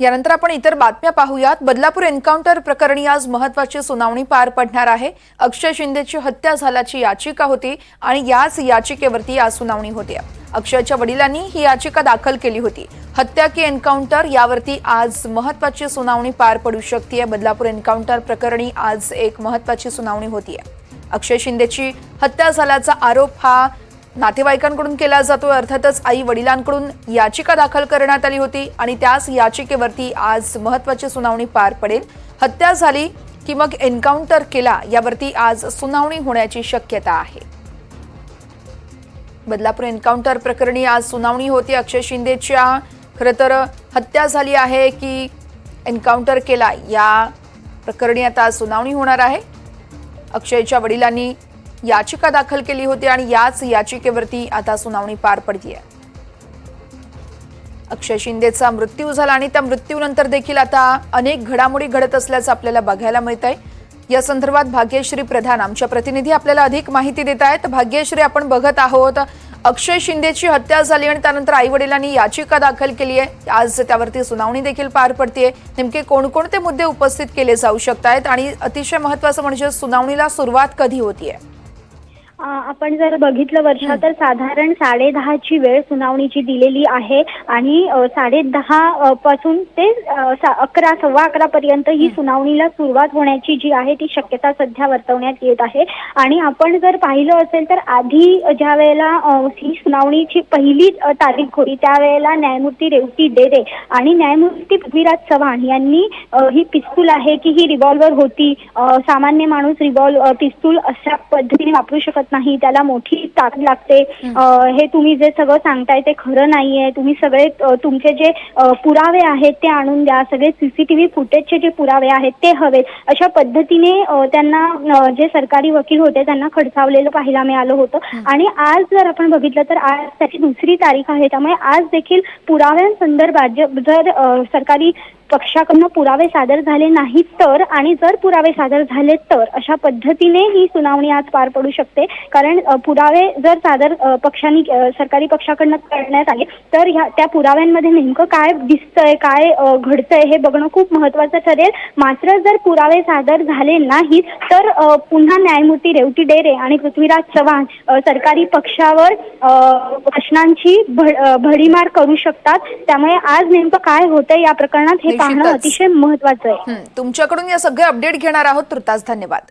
यानंतर आपण इतर बातम्या पाहूयात. बदलापूर एन्काउंटर प्रकरणी आज महत्वाची सुनावणी पार पडणार आहे. अक्षय शिंदेची हत्या झाल्याची याचिका होती आणि याच याचिकेवरती आज सुनावणी होती. अक्षयच्या वडिलांनी ही याचिका दाखल केली होती. हत्या की एन्काउंटर यावरती आज महत्वाची सुनावणी पार पडू शकते बदलापूर एन्काउंटर प्रकरणी आज एक महत्वाची सुनावणी होती अक्षय शिंदेची हत्या झाल्याचा आरोप हा नातेवाईकांकडून केला जातोय. अर्थातच आई वडिलांकडून याचिका दाखल करण्यात आली होती आणि त्याच याचिकेवरती आज महत्वाची सुनावणी पार पडेल. हत्या झाली की मग एन्काउंटर केला यावरती आज सुनावणी होण्याची शक्यता आहे. बदलापूर एन्काउंटर प्रकरणी आज सुनावणी होती. अक्षय शिंदेच्या खरं तर हत्या झाली आहे की एन्काउंटर केला या प्रकरणी आता आज सुनावणी होणार आहे. अक्षयच्या वडिलांनी याचिका दाखल केली होती आणि याच याचिकेवरती आता सुनावणी पार पडतीये. अक्षय शिंदेचा मृत्यू झाला आणि त्या मृत्यूनंतर देखील आता अनेक घडामोडी घडत असल्याचं आपल्याला बघायला मिळत आहे या संदर्भात भाग्यश्री प्रधान आमच्या प्रतिनिधी आपल्याला अधिक माहिती देत आहेत भाग्यश्री आपण बघत आहोत अक्षय शिंदेची हत्या झाली आणि त्यानंतर आई वडिलांनी याचिका दाखल केली आहे. आज त्यावरती सुनावणी देखील पार पडते नेमके कोणकोणते मुद्दे उपस्थित केले जाऊ शकत आहेत आणि अतिशय महत्वाचं म्हणजे सुनावणीला सुरुवात कधी होतीये? आहे आपण जर बघितलं वर्षा तर साधारण साडेदहाची वेळ सुनावणीची दिलेली आहे आणि अ, साडेदहा अ, पासून ते अकरा सव्वा अकरा पर्यंत ही सुनावणीला सुरुवात होण्याची जी आहे ती शक्यता सध्या वर्तवण्यात येत आहे. आणि आपण जर पाहिलं असेल तर आधी ज्या वेळेला ही सुनावणीची पहिली तारीख होती त्यावेळेला न्यायमूर्ती रेवती डेरे आणि न्यायमूर्ती पृथ्वीराज चव्हाण यांनी ही पिस्तूल आहे की ही रिव्हॉल्वर होती सामान्य माणूस रिव्हॉल्व पिस्तूल अशा पद्धतीने वापरू शकत नाही त्याला मोठी ताकद लागते. हे तुम्ही जे सगळं सांगताय ते खरं नाहीये. तुम्ही सगळे तुमचे जे पुरावे आहेत ते आणून द्या. सगळे सीसीटीव्ही फुटेजचे जे पुरावे आहेत ते हवेत. अशा पद्धतीने त्यांना जे सरकारी वकील होते त्यांना खडसावलेलं पाहायला मिळालं होतं. आणि आज जर आपण बघितलं तर आज त्याची दुसरी तारीख आहे. त्यामुळे आज देखील पुराव्यांसंदर्भात जर सरकारी पक्षाकडनं पुरावे सादर झाले नाहीत तर आणि जर पुरावे सादर झाले तर अशा पद्धतीने ही सुनावणी आज पार पडू शकते. कारण पुरावे जर सादर पक्षांनी सरकारी पक्षाकडनं करण्यात आले तर ह्या त्या पुराव्यांमध्ये नेमकं काय दिसतंय काय घडतंय हे बघणं खूप महत्वाचं ठरेल. मात्र जर पुरावे सादर झाले नाहीत तर पुन्हा न्यायमूर्ती रेवती डेरे आणि पृथ्वीराज चव्हाण सरकारी पक्षावर प्रश्नांची भडीमार करू शकतात. त्यामुळे आज नेमकं काय होतंय या प्रकरणात हे पाहणं निश्चितच. अतिशय महत्वाचं आहे हं, तुमच्याकडून या सगळे अपडेट घेणार आहोत तुर्तास धन्यवाद